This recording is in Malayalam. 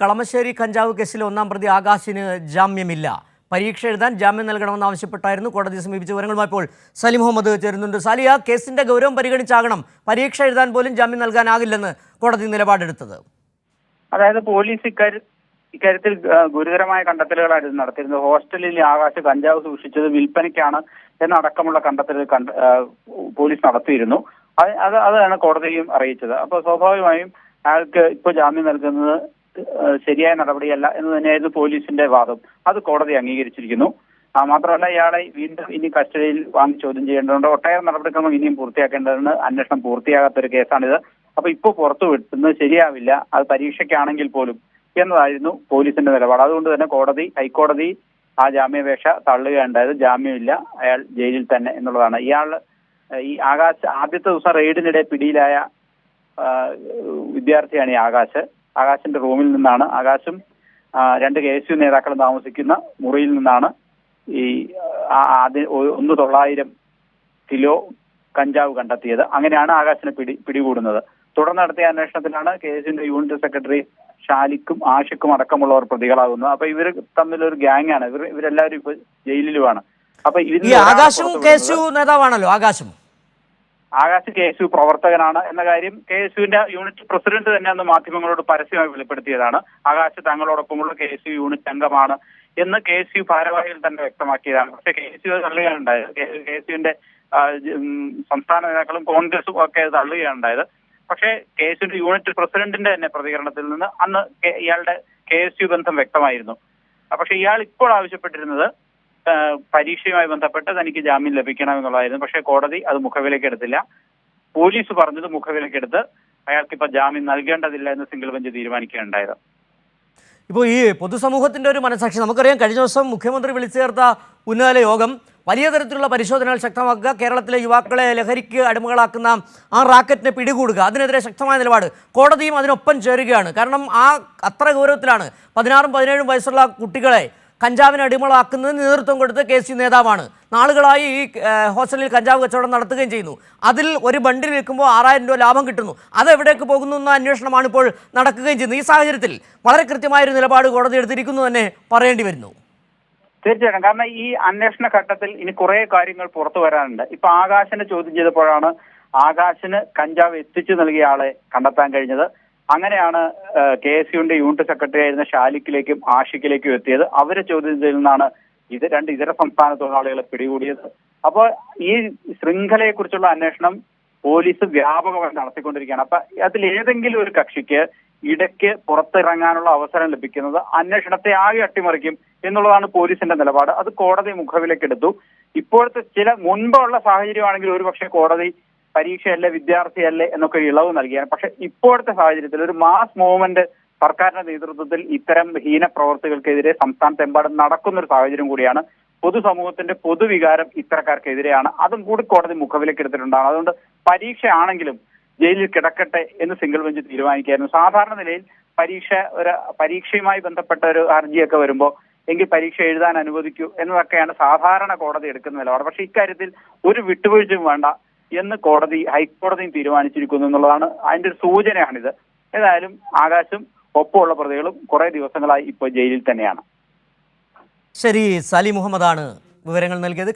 കളമശ്ശേരി കഞ്ചാവ് കേസിൽ ഒന്നാം പ്രതി ആകാശിന് ജാമ്യമില്ല. പരീക്ഷ എഴുതാൻ ജാമ്യം നൽകണമെന്ന് ആവശ്യപ്പെട്ടായിരുന്നു. കോടതി സമീപിച്ച വിവരങ്ങളുമായി ഇപ്പോൾ സലി മുഹമ്മദ് ചേരുന്നുണ്ട്. സാലി ആ കേസിന്റെ ഗൗരവം പരിഗണിച്ചാകണം. പരീക്ഷ എഴുതാൻ പോലും ജാമ്യം നൽകാനാകില്ലെന്ന് കോടതി നിലപാടെടുത്തത്. അതായത് പോലീസ് ഇക്കാര്യ ഇക്കാര്യത്തിൽ ഗുരുതരമായ കണ്ടെത്തലുകളായിരുന്നു നടത്തിയിരുന്നത്. ഹോസ്റ്റലിൽ ആകാശ് കഞ്ചാവ് സൂക്ഷിച്ചത് വിൽപ്പനയ്ക്കാണ് എന്നടക്കമുള്ള കണ്ടെത്തലുകൾ കണ്ട പോലീസ് നടത്തിയിരുന്നു. അത് അത് അതാണ് കോടതിയും അറിയിച്ചത്. അപ്പോൾ സ്വാഭാവികമായും അയാൾക്ക് ഇപ്പോൾ ജാമ്യം നൽകുന്നത് ശരിയായ നടപടിയല്ല എന്ന് തന്നെയായിരുന്നു പോലീസിന്റെ വാദം. അത് കോടതി അംഗീകരിച്ചിരിക്കുന്നു. മാത്രമല്ല ഇയാളെ വീണ്ടും ഇനി കസ്റ്റഡിയിൽ വാങ്ങി ചോദ്യം ചെയ്യേണ്ടതുണ്ട്. ഒട്ടേറെ നടപടിക്രമം ഇനിയും പൂർത്തിയാക്കേണ്ടതെന്ന് അന്വേഷണം പൂർത്തിയാകാത്ത ഒരു കേസാണിത്. അപ്പൊ ഇപ്പോൾ പുറത്തു വിട്ടുന്നത് ശരിയാവില്ല. അത് പരീക്ഷയ്ക്കാണെങ്കിൽ പോലും എന്നതായിരുന്നു പോലീസിന്റെ നിലപാട്. അതുകൊണ്ട് തന്നെ കോടതി ഹൈക്കോടതി ആ ജാമ്യാപേക്ഷ തള്ളുകയുണ്ടായത് ജാമ്യമില്ല. അയാൾ ജയിലിൽ തന്നെ എന്നുള്ളതാണ്. ഇയാൾ ഈ ആകാശ് ആദ്യത്തെ ദിവസം റെയ്ഡിനിടെ പിടിയിലായ വിദ്യാർത്ഥിയാണ് ഈ ആകാശ്. ആകാശിന്റെ റൂമിൽ നിന്നാണ്. ആകാശും രണ്ട് കെ എസ് യു നേതാക്കളും താമസിക്കുന്ന മുറിയിൽ നിന്നാണ് ഈ ഒന്ന് തൊള്ളായിരം കിലോ കഞ്ചാവ് കണ്ടെത്തിയത്. അങ്ങനെയാണ് ആകാശിനെ പിടി പിടികൂടുന്നത്. തുടർന്ന് നടത്തിയ അന്വേഷണത്തിലാണ് കെ എസ് യുവിന്റെ യൂണിറ്റ് സെക്രട്ടറി ഷാലിക്കും ആഷിക്കും അടക്കമുള്ളവർ പ്രതികളാകുന്നത്. അപ്പൊ ഇവർ തമ്മിലൊരു ഗ്യാങ് ആണ് ഇവർ ഇവരെല്ലാവരും ഇപ്പൊ ജയിലിലുമാണ്. അപ്പൊ ഇതിന് ആകാശും കെ എസ് യു നേതാവാണല്ലോ ആകാശും. ആകാശ് കെ എസ് യു പ്രവർത്തകനാണ് എന്ന കാര്യം കെ എസ് യുവിന്റെ യൂണിറ്റ് പ്രസിഡന്റ് തന്നെ അന്ന് മാധ്യമങ്ങളോട് പരസ്യമായി വെളിപ്പെടുത്തിയതാണ്. ആകാശ് തങ്ങളോടൊപ്പമുള്ള കെ എസ് യു യൂണിറ്റ് അംഗമാണ് എന്ന് കെ എസ് യു ഭാരവാഹികൾ തന്നെ വ്യക്തമാക്കിയതാണ്. പക്ഷെ കെ എസ് യു തള്ളുകയാണുണ്ടായത്. കെ എസ് യുവിന്റെ സംസ്ഥാന നേതാക്കളും കോൺഗ്രസും ഒക്കെ തള്ളുകയാണുണ്ടായത്. പക്ഷേ കെ എസ് യുവിന്റെ യൂണിറ്റ് പ്രസിഡന്റിന്റെ തന്നെ പ്രതികരണത്തിൽ നിന്ന് അന്ന് ഇയാളുടെ കെ എസ് യു ബന്ധം വ്യക്തമായിരുന്നു. പക്ഷെ ഇയാൾ ഇപ്പോൾ ആവശ്യപ്പെട്ടിരുന്നത് പരീക്ഷയുമായി ബന്ധപ്പെട്ട് തനിക്ക് ജാമ്യം ലഭിക്കണം എന്നുള്ളതായിരുന്നു പക്ഷേ കോടതി അത് മുഖവിലേക്ക് എടുത്തില്ല. പോലീസ് പറഞ്ഞത് മുഖവിലേക്ക് എടുത്ത് അയാൾക്ക് ഇപ്പൊ ജാമ്യം നൽകേണ്ടതില്ല എന്ന് സിംഗിൾ ബെഞ്ച് തീരുമാനിക്കുകയുണ്ടായത്. ഇപ്പോൾ ഈ പൊതുസമൂഹത്തിന്റെ ഒരു മനസാക്ഷി നമുക്കറിയാം കഴിഞ്ഞ ദിവസം മുഖ്യമന്ത്രി വിളിച്ചു ചേർത്ത ഉന്നതല യോഗം വലിയ തരത്തിലുള്ള പരിശോധനകൾ ശക്തമാക്കുക കേരളത്തിലെ യുവാക്കളെ ലഹരിക്ക് അടിമകളാക്കുന്ന ആ റാക്കറ്റിനെ പിടികൂടുക അതിനെതിരെ ശക്തമായ നിലപാട്. കോടതിയും അതിനൊപ്പം ചേരുകയാണ്. കാരണം ആ അത്ര ഗൗരവത്തിലാണ് പതിനാറും പതിനേഴും വയസ്സുള്ള കുട്ടികളെ കഞ്ചാവിന് അടിമകളാക്കുന്നതിന് നേതൃത്വം കൊടുത്ത കെ സി നേതാവാണ്. നാളുകളായി ഈ ഹോസ്റ്റലിൽ കഞ്ചാവ് കച്ചവടം നടത്തുകയും ചെയ്യുന്നു. അതിൽ ഒരു ബണ്ടിൽ വിൽക്കുമ്പോൾ ആറായിരം രൂപ ലാഭം കിട്ടുന്നു. അത് എവിടേക്ക് പോകുന്നു എന്ന അന്വേഷണമാണ് ഇപ്പോൾ നടക്കുകയും ചെയ്യുന്നത്. ഈ സാഹചര്യത്തിൽ വളരെ കൃത്യമായൊരു നിലപാട് കോടതി എടുത്തിരിക്കുന്നു തന്നെ പറയേണ്ടി വരുന്നു. തീർച്ചയായിട്ടും. കാരണം ഈ അന്വേഷണ ഘട്ടത്തിൽ ഇനി കുറെ കാര്യങ്ങൾ പുറത്തു വരാനുണ്ട്. ഇപ്പൊ ആകാശിനെ ചോദ്യം ചെയ്തപ്പോഴാണ് ആകാശിന് കഞ്ചാവ് എത്തിച്ചു നൽകിയ ആളെ കണ്ടെത്താൻ കഴിഞ്ഞത്. അങ്ങനെയാണ് കെ എസ് യുവിന്റെ യൂണിറ്റ് സെക്രട്ടറി ആയിരുന്ന ഷാലിക്കിലേക്കും ആഷിക്കിലേക്കും എത്തിയത്. അവരെ ചോദ്യം ചെയ്തതിൽ നിന്നാണ് ഇത് രണ്ട് ഇതര സംസ്ഥാന തൊഴിലാളികളെ പിടികൂടിയത്. അപ്പോൾ ഈ ശൃംഖലയെ കുറിച്ചുള്ള അന്വേഷണം പോലീസ് വ്യാപകമായി നടത്തിക്കൊണ്ടിരിക്കുകയാണ്. അപ്പൊ അതിൽ ഏതെങ്കിലും ഒരു കക്ഷിക്ക് ഇടയ്ക്ക് പുറത്തിറങ്ങാനുള്ള അവസരം ലഭിക്കുന്നത് അന്വേഷണത്തെ ആകെ അട്ടിമറിക്കും എന്നുള്ളതാണ് പോലീസിന്റെ നിലപാട്. അത് കോടതി മുഖവിലേക്കെടുത്തു ഇപ്പോഴത്തെ ചില മുൻപുള്ള സാഹചര്യമാണെങ്കിൽ ഒരുപക്ഷെ കോടതി പരീക്ഷയല്ലേ വിദ്യാർത്ഥിയല്ലേ എന്നൊക്കെ ഇളവ് നൽകിയാണ്. പക്ഷെ ഇപ്പോഴത്തെ സാഹചര്യത്തിൽ ഒരു മാസ് മൂവ്മെന്റ് സർക്കാരിന്റെ നേതൃത്വത്തിൽ ഇത്തരം ഹീന പ്രവർത്തികൾക്കെതിരെ സംസ്ഥാനത്തെമ്പാടും നടക്കുന്ന ഒരു സാഹചര്യം കൂടിയാണ്. പൊതുസമൂഹത്തിന്റെ പൊതുവികാരം ഇത്തരക്കാർക്കെതിരെയാണ്. അതും കൂടി കോടതി മുഖവിലേക്ക് എടുത്തിട്ടുണ്ടാണ് അതുകൊണ്ട് പരീക്ഷയാണെങ്കിലും ജയിലിൽ കിടക്കട്ടെ എന്ന് സിംഗിൾ ബെഞ്ച് തീരുമാനിക്കായിരുന്നു സാധാരണ നിലയിൽ പരീക്ഷ ഒരു പരീക്ഷയുമായി ബന്ധപ്പെട്ട ഒരു ഹർജിയൊക്കെ വരുമ്പോൾ എങ്കിൽ പരീക്ഷ എഴുതാൻ അനുവദിക്കൂ എന്നതൊക്കെയാണ് സാധാരണ കോടതി എടുക്കുന്ന നിലപാട്. പക്ഷേ ഇക്കാര്യത്തിൽ ഒരു വിട്ടുവീഴ്ചയും വേണ്ട. എന്ന് കോടതി ഹൈക്കോടതിയും തീരുമാനിച്ചിരിക്കുന്നു എന്നുള്ളതാണ് അതിന്റെ ഒരു സൂചനയാണിത്. ഏതായാലും ആകാശും ഒപ്പമുള്ള പ്രതികളും കുറെ ദിവസങ്ങളായി ഇപ്പോൾ ജയിലിൽ തന്നെയാണ്. ശരി സലി മുഹമ്മദാണ് വിവരങ്ങൾ നൽകിയത്.